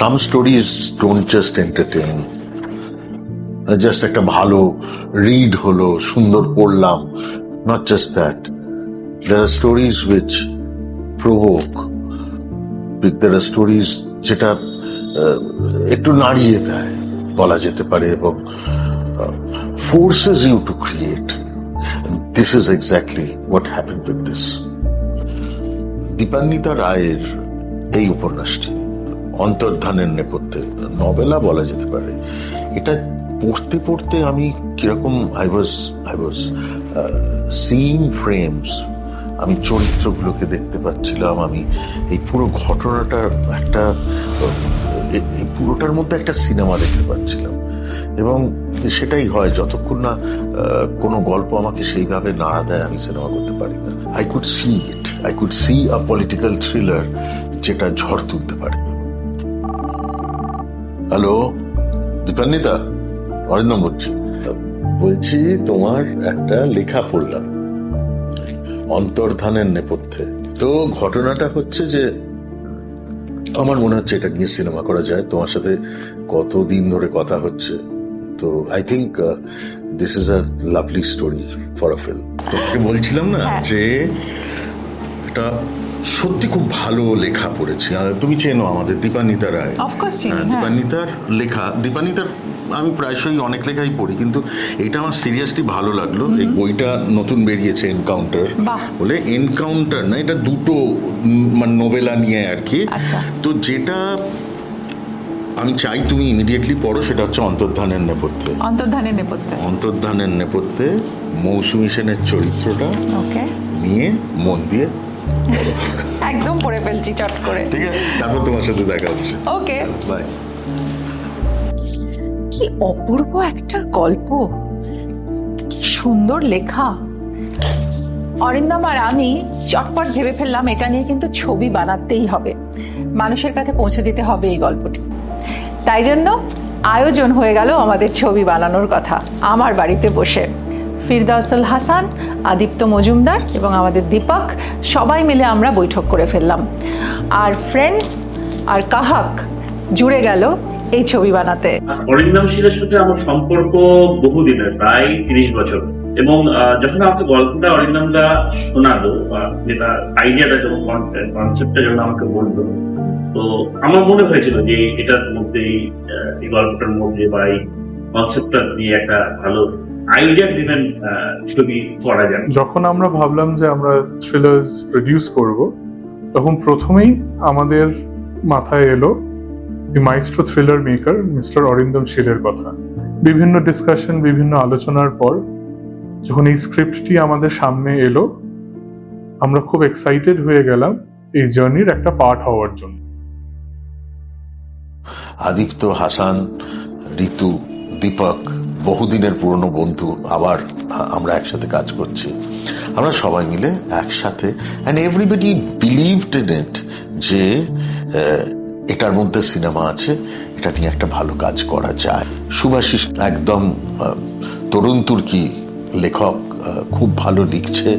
Some stories don't just entertain just একটা ভালো read হলো, সুন্দর পড়লাম not just that there are stories which provoke there are stories যেটা একটু নাড়িয়ে দেয়, বলা যেতে পারে, এবং forces you to create this is exactly what happen with this Dipanwita রায়ের এই উপন্যাসটি। অন্তর্ধানের নেপথ্যে। নবেলা বলা যেতে পারে। এটা পড়তে পড়তে আমি কীরকম I was I was seeing frames আমি চরিত্রগুলোকে দেখতে পাচ্ছিলাম আমি। এই পুরো ঘটনাটার একটা এই পুরোটার মধ্যে একটা সিনেমা দেখতে পাচ্ছিলাম। এবং সেটাই হয়, যতক্ষণ না কোনো গল্প আমাকে সেইভাবে নাড়া দেয়, আমি সিনেমা করতে পারি না। I could see it I could see a political thriller যেটা ঝড় তুলতে পারে। হ্যালো দীপান্বিতা অরিন্দম বলছি বলছি তোমার একটা লেখা পড়লাম। অন্তর্ধানের নেপথ্যে। তো ঘটনাটা হচ্ছে যে আমার মনে হচ্ছে এটা নিয়ে সিনেমা করা যায়। তোমার সাথে কতদিন ধরে কথা হচ্ছে। তো I think this is a lovely story for a film বলছিলাম না হ্যাঁ। যে এটা সত্যি খুব ভালো লেখা পড়েছি। তুমি চেনো আমাদের দীপানিতা রায়। হ্যাঁ, হ্যাঁ। দীপান্বিতার লেখা দীপানিতার আমি প্রায়শই অনেক লেখাই পড়ি কিন্তু এটা আমার সিরিয়াসলি ভালো লাগল। এই বইটা নতুন বেরিয়েছে এনকাউন্টার বলে এনকাউন্টার না এটা দুটো মানে নোবেলা নিয়ে আর কি। আচ্ছা। তো যেটা আমি চাই তুমি ইমিডিয়েটলি পড়ো সেটা হচ্ছে অন্তর্ধানের নেপথ্যে। অন্তর্ধানের নেপথ্যে। অন্তর্ধানের নেপথ্যে মৌসুমী সেনের চরিত্রটা নিয়ে মন দিয়ে একদম পড়ে ফেলছি চট করে। ঠিক আছে তারপর তোমার সাথে দেখা হচ্ছে। ওকে। বাই। কি অপূর্ব একটা গল্প। কি সুন্দর লেখা। অরিন্দম আর আমি চটপট ভেবে ফেললাম এটা নিয়ে কিন্তু ছবি বানাতেই হবে। মানুষের কাছে পৌঁছে দিতে হবে এই গল্পটি। তাই জন্য আয়োজন হয়ে গেল আমাদের ছবি বানানোর কথা আমার বাড়িতে বসে। ফিরদাউসুল হাসান, আদিত্য মজুমদার এবং আমাদের দীপক, সবাই মিলে আমরা বৈঠক করে ফেললাম। আর ফ্রেন্ডস, আর কাহাক জুড়ে গেল এই ছবি বানাতে। অরিন্দম শীলের সাথে আমার সম্পর্ক বহুদিনের, প্রায় তিরিশ বছর। এবং যখন আমাকে গল্পটা অরিন্দমটা শোনালো, বা যেটা আইডিয়াটা যখন কনসেপ্টটা যখন আমাকে বলল, তো আমার মনে হয়েছিল যে এটার মধ্যে এই গল্পটার মধ্যে বা এই কনসেপ্টটা দিয়ে একটা ভালো আইডিয়া ড্রিভেন ছবি করা যাবে যখন আমরা ভাবলাম যে আমরা থ্রিলার্স প্রডিউস করব তখন প্রথমেই আমাদের মাথায় এলো the maestro thriller maker mister Arindam শীলের কথা। বিভিন্ন ডিসকাশন বিভিন্ন আলোচনার পর যখন এই স্ক্রিপ্টটি আমাদের সামনে এলো আমরা খুব এক্সাইটেড হয়ে গেলাম এই জার্নির একটা পার্ট হওয়ার জন্য। আদিত্য হাসান ঋতু দীপক বহুদিনের পুরনো বন্ধু আবার আমরা একসাথে কাজ করছি। আমরা সবাই মিলে একসাথে and everybody believed in it যে এটার মধ্যে সিনেমা আছে, এটা নিয়ে একটা ভালো কাজ করা যায়। সুভাষিস একদম তরুণ তুর্কি লেখক খুব ভালো লিখছে।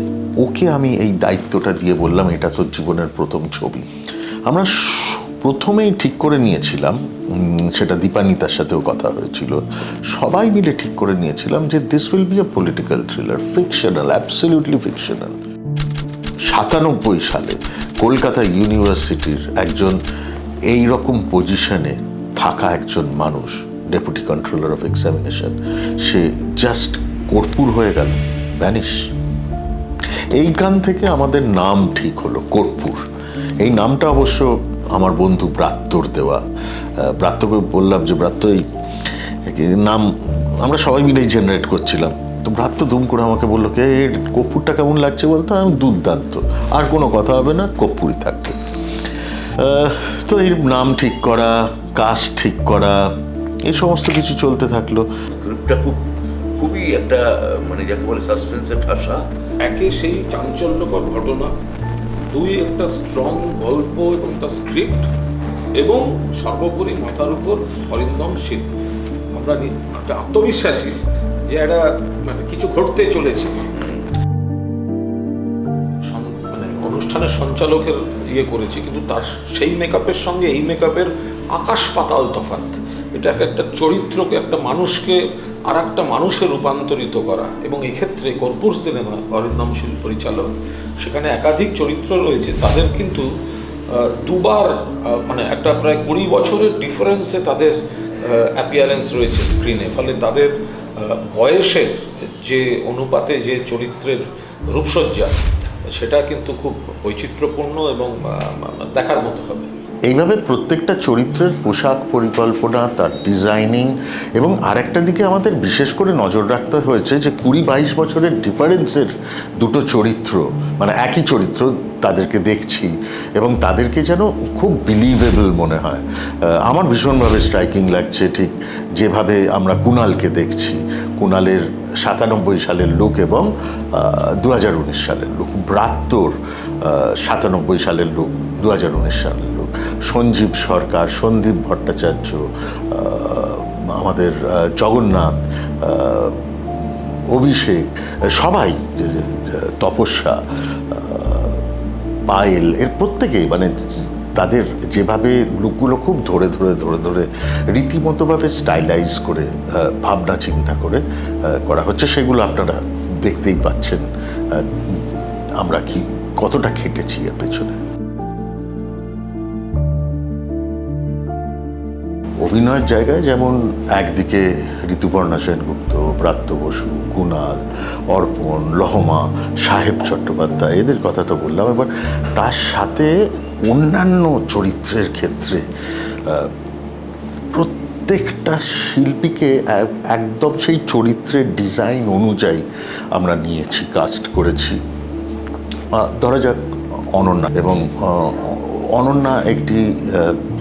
ওকে আমি এই দায়িত্বটা দিয়ে বললাম, এটা তোর জীবনের প্রথম ছবি। আমরা প্রথমেই ঠিক করে নিয়েছিলাম সেটা দীপানিতার সাথেও কথা হয়েছিল। সবাই মিলে ঠিক করে নিয়েছিলাম যে this will be a political thriller fictional absolutely fictional সাতানব্বই সালে কলকাতা ইউনিভার্সিটির একজন এই রকম পজিশনে থাকা একজন মানুষ ডেপুটি কন্ট্রোলার অফ এক্সামিনেশন সে জাস্ট কর্পূর হয়ে গেল ভ্যানিশ এইখান থেকে আমাদের নাম ঠিক হলো কর্পূর। এই নামটা অবশ্য আমার বন্ধু ব্রাত্যর দেওয়া। আহ, ব্রাত্যকে বললাম যে ব্রাত্য এই নাম আমরা সবাই মিলেই জেনারেট করছিলাম। তো ভ্রাত্য দুম করে আমাকে বলল কে এর কর্পূরটা কেমন লাগছে বলতো? আমি দুর্দান্ত। আর কোনো কথা হবে না কর্পূরই থাকবে। তো এই নাম ঠিক করা কাস্ট ঠিক করা এই সমস্ত কিছু চলতে থাকল। গ্রুপটা খুব খুবই একটা মানে যাকে বলে সাসপেন্সের ঠাসা। একে সেই চাঞ্চল্যকর ঘটনা দুই একটা স্ট্রং গল্প এবং তার স্ক্রিপ্ট এবং সর্বোপরি মাথার উপর অরিন্দম শিল্প আমরা একটা আত্মবিশ্বাসী যে একটা মানে কিছু ঘটতে চলেছে। মানে অনুষ্ঠানের সঞ্চালকের ইয়ে করেছি, কিন্তু তার সেই মেকআপের সঙ্গে এই মেকআপের আকাশ পাতাল তফাৎ। এটা এক একটা চরিত্রকে, একটা মানুষকে আর একটা মানুষে রূপান্তরিত করা। এবং এক্ষেত্রে কর্পূর সিনেমা অরিন্দমশীল পরিচালক, সেখানে একাধিক চরিত্র রয়েছে। তাদের কিন্তু দুবার মানে একটা প্রায় কুড়ি বছরের ডিফারেন্সে তাদের অ্যাপিয়ারেন্স রয়েছে স্ক্রিনে ফলে তাদের বয়সের যে অনুপাতে যে চরিত্রের রূপসজ্জা, সেটা কিন্তু খুব বৈচিত্র্যপূর্ণ এবং দেখার মতো হবে। এইভাবে প্রত্যেকটা চরিত্রের পোশাক পরিকল্পনা, তার ডিজাইনিং এবং আরেকটা দিকে আমাদের বিশেষ করে নজর রাখতে হয়েছে যে কুড়ি বাইশ বছরের ডিফারেন্সের দুটো চরিত্র মানে একই চরিত্র তাদেরকে দেখছি এবং তাদেরকে যেন খুব বিলিভেবল মনে হয়। আমার ভীষণভাবে স্ট্রাইকিং লাগছে ঠিক যেভাবে আমরা কুণালকে দেখছি। কুণালের সাতানব্বই সালের লুক এবং দু হাজার উনিশ সালের লুক ব্রাত্যর সাতানব্বই সালের লোক দু হাজার উনিশ সালের লোক, সঞ্জীব সরকার, সন্দীপ ভট্টাচার্য আমাদের জগন্নাথ অভিষেক, সবাই তপস্যা পায়েল, এর প্রত্যেকেই মানে তাদের যেভাবে লুকগুলো খুব ধরে ধরে ধরে ধরে রীতিমতোভাবে স্টাইলাইজ করে ভাবনা চিন্তা করে করা হচ্ছে, সেগুলো আপনারা দেখতেই পাচ্ছেন আমরা কি কতটা খেটেছি এর পেছনে। অভিনয়ের জায়গায় যেমন একদিকে ঋতুপর্ণা সেনগুপ্ত ব্রাত্য বসু কুণাল অর্পণ, লহমা, সাহেব চট্টোপাধ্যায়, এদের কথা তো বললাম, এবার তার সাথে অন্যান্য চরিত্রের ক্ষেত্রে প্রত্যেকটা শিল্পীকে একদম সেই চরিত্রের ডিজাইন অনুযায়ী আমরা নিয়েছি কাস্ট করেছি। ধরা যাক অনন্যা এবং অনন্যা একটি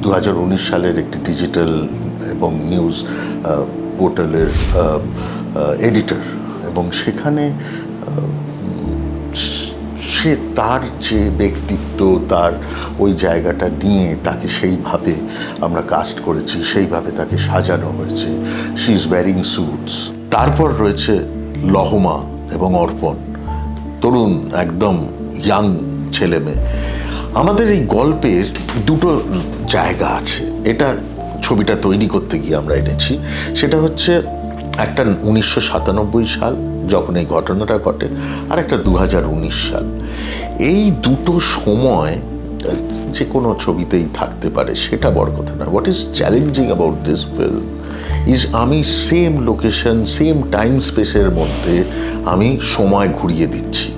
দু হাজার উনিশ সালের একটি ডিজিটাল এবং নিউজ পোর্টালের এডিটর এবং সেখানে সে তার যে ব্যক্তিত্ব, তার ওই জায়গাটা নিয়ে তাকে সেইভাবে আমরা কাস্ট করেছি, সেইভাবে তাকে সাজানো হয়েছে। শি ইজ ওয়ারিং স্যুটস তারপর রয়েছে লহমা এবং অর্পণ। তরুণ, একদম ইয়াং ছেলে মেয়ে। আমাদের এই গল্পের দুটো জায়গা আছে। এটা ছবিটা তৈরি করতে গিয়ে আমরা এনেছি। সেটা হচ্ছে একটা উনিশশো সাতানব্বই সাল, যখন এই ঘটনাটা ঘটে, আর একটা দু হাজার উনিশ সাল। এই দুটো সময়, যে কোনো ছবিতেই থাকতে পারে, সেটা বড় কথা না। What is challenging about this film is আমি সেম লোকেশন সেম টাইম স্পেসের মধ্যে আমি সময় ঘুরিয়ে দিচ্ছি।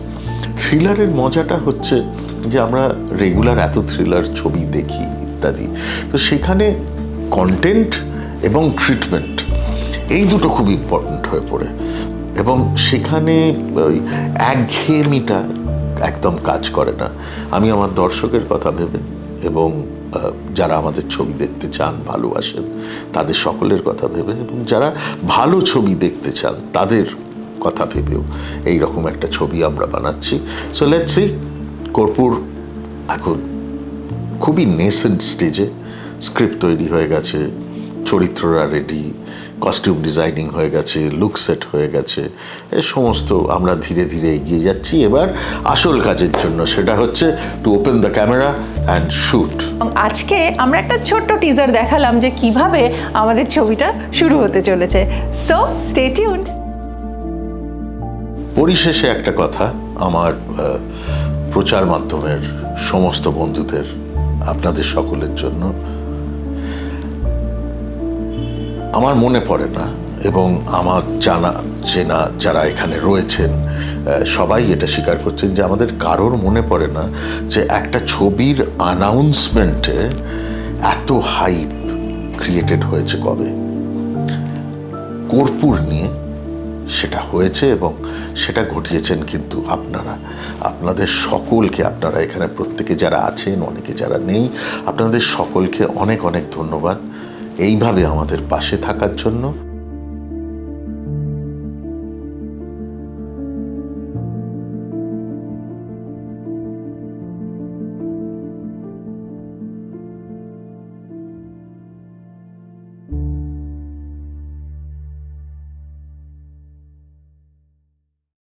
থ্রিলারের মজাটা হচ্ছে যে আমরা রেগুলার এত থ্রিলার ছবি দেখি ইত্যাদি। তো সেখানে কন্টেন্ট এবং ট্রিটমেন্ট এই দুটো খুব ইম্পর্ট্যান্ট হয়ে পড়ে। এবং সেখানে ওই একঘেয়েমিটা একদম কাজ করে না। আমি আমার দর্শকের কথা ভেবে এবং যারা আমাদের ছবি দেখতে চান, ভালোবাসেন, তাদের সকলের কথা ভেবে এবং যারা ভালো ছবি দেখতে চান, তাদের কথা ভেবেও এই রকম একটা ছবি আমরা বানাচ্ছি। সো লেটস কর্পূর এখন খুবই নেসেন্ট স্টেজে স্ক্রিপ্ট তৈরি হয়ে গেছে, চরিত্ররা রেডি কস্টিউম ডিজাইনিং হয়ে গেছে লুক সেট হয়ে গেছে, এ সমস্ত আমরা ধীরে ধীরে এগিয়ে যাচ্ছি। এবার আসল কাজের জন্য সেটা হচ্ছে to open the camera and shoot আজকে আমরা একটা ছোট্ট টিজার দেখালাম যে কীভাবে আমাদের ছবিটা শুরু হতে চলেছে। সো স্টে টিউনড পরিশেষে একটা কথা, আমার প্রচার মাধ্যমের সমস্ত বন্ধুদের, আপনাদের সকলের জন্য। আমার মনে পড়ে না, এবং আমার জানা, চেনা যারা এখানে রয়েছেন সবাই এটা স্বীকার করছেন যে আমাদের কারোর মনে পড়ে না যে একটা ছবির অ্যানাউন্সমেন্টে এত হাইপ ক্রিয়েটেড হয়েছে কবে। কর্পূর নিয়ে সেটা হয়েছে এবং সেটা ঘটিয়েছেন কিন্তু আপনারা। আপনাদের সকলকে আপনারা এখানে প্রত্যেকে যারা আছেন, অনেকে যারা নেই, আপনাদের সকলকে অনেক অনেক ধন্যবাদ। এইভাবে আমাদের পাশে থাকার জন্য